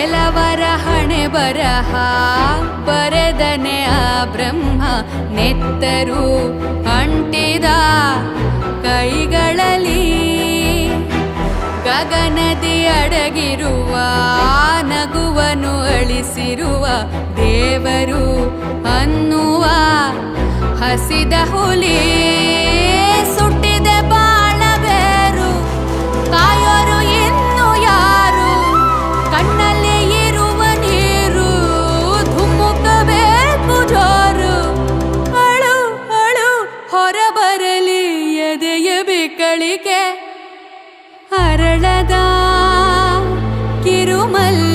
ಕೆಲವರ ಹಣೆ ಬರಹ, ಬರೆದನೆ ಆ ಬ್ರಹ್ಮ, ನೆತ್ತರು ಅಂಟಿದ ಕೈಗಳಲ್ಲಿ. ಗಗನದಿ ಅಡಗಿರುವ, ನಗುವನು ಅಳಿಸಿರುವ ದೇವರು ಅನ್ನುವ ಹಸಿದ ಹುಲಿ. ಕಿರುಮಲ್ಲ